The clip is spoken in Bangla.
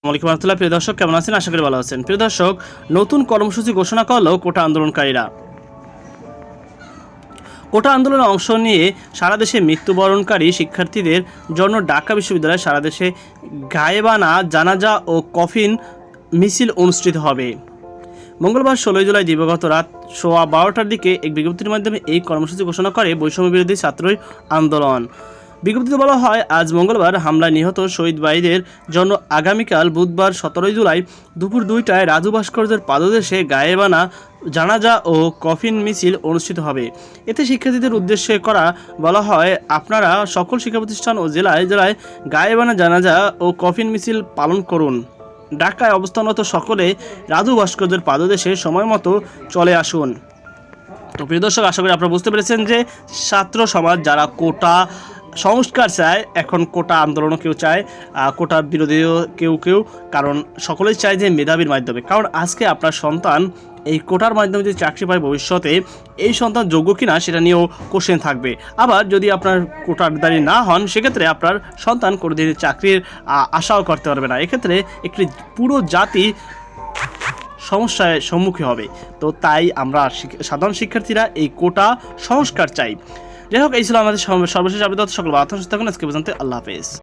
আসসালামাইকুম রহমতুল্লাহ। প্রিয় দর্শক, কেমন আছেন? আশা করি ভালো আছেন। প্রিয় দর্শক, নতুন কর্মসূচি ঘোষণা করল কোটা আন্দোলনকারীরা। কোটা আন্দোলনে অংশ নিয়ে সারা দেশে মৃত্যুবরণকারী শিক্ষার্থীদের জন্য ঢাকা বিশ্ববিদ্যালয়ে সারা দেশে গায়েবানা, জানাজা ও কফিন মিছিল অনুষ্ঠিত হবে। মঙ্গলবার ষোলোই জুলাই দিবাগত রাত সোয়া বারোটার দিকে এক বিজ্ঞপ্তির মাধ্যমে এই কর্মসূচি ঘোষণা করে বৈষম্য বিরোধী ছাত্র আন্দোলন। বিজ্ঞপ্তিতে বলা হয়, আজ মঙ্গলবার হামলায় নিহত শহীদ ভাইদের জন্য আগামীকাল বুধবার সতেরোই জুলাই দুপুর দুইটায় রাজু ভাস্কর্যের পাদদেশে গায়েবানা জানাজা ও কফিন মিছিল অনুষ্ঠিত হবে। এতে শিক্ষার্থীদের উদ্দেশ্যে করা বলা হয়, আপনারা সকল শিক্ষা প্রতিষ্ঠান ও জেলায় জেলায় গায়েবানা জানাজা ও কফিন মিছিল পালন করুন। ঢাকায় অবস্থানরত সকলে রাজু ভাস্কর্যের পাদদেশে সময় মতো চলে আসুন। তো প্রিয় দর্শক, আশা করি আপনারা বুঝতে পেরেছেন যে ছাত্র সমাজ যারা কোটা সংস্কার চায়, এখন কোটা আন্দোলনও কেউ চায় কোটা বিরোধীও কেউ কেউ, কারণ সকলেই চায় যে মেধাবীর মাধ্যমে। কারণ আজকে আপনার সন্তান এই কোটার মাধ্যমে যদি চাকরি পায় ভবিষ্যতে, এই সন্তান যোগ্য কিনা সেটা নিয়েও কোশ্চেন থাকবে। আবার যদি আপনার কোটারদারি না হন, সেক্ষেত্রে আপনার সন্তান কোনোদিন চাকরির আশাও করতে পারবে না। এক্ষেত্রে একটি পুরো জাতি সমস্যায় সম্মুখীন হবে। তো তাই আমরা সাধারণ শিক্ষার্থীরা এই কোটা সংস্কার চাই। যাই হোক এই ছিল আমাদের সর্বশেষ আবেদন সকল বার্তা থাকুন আজকে পর্যন্ত আল্লাহ হাফেজ।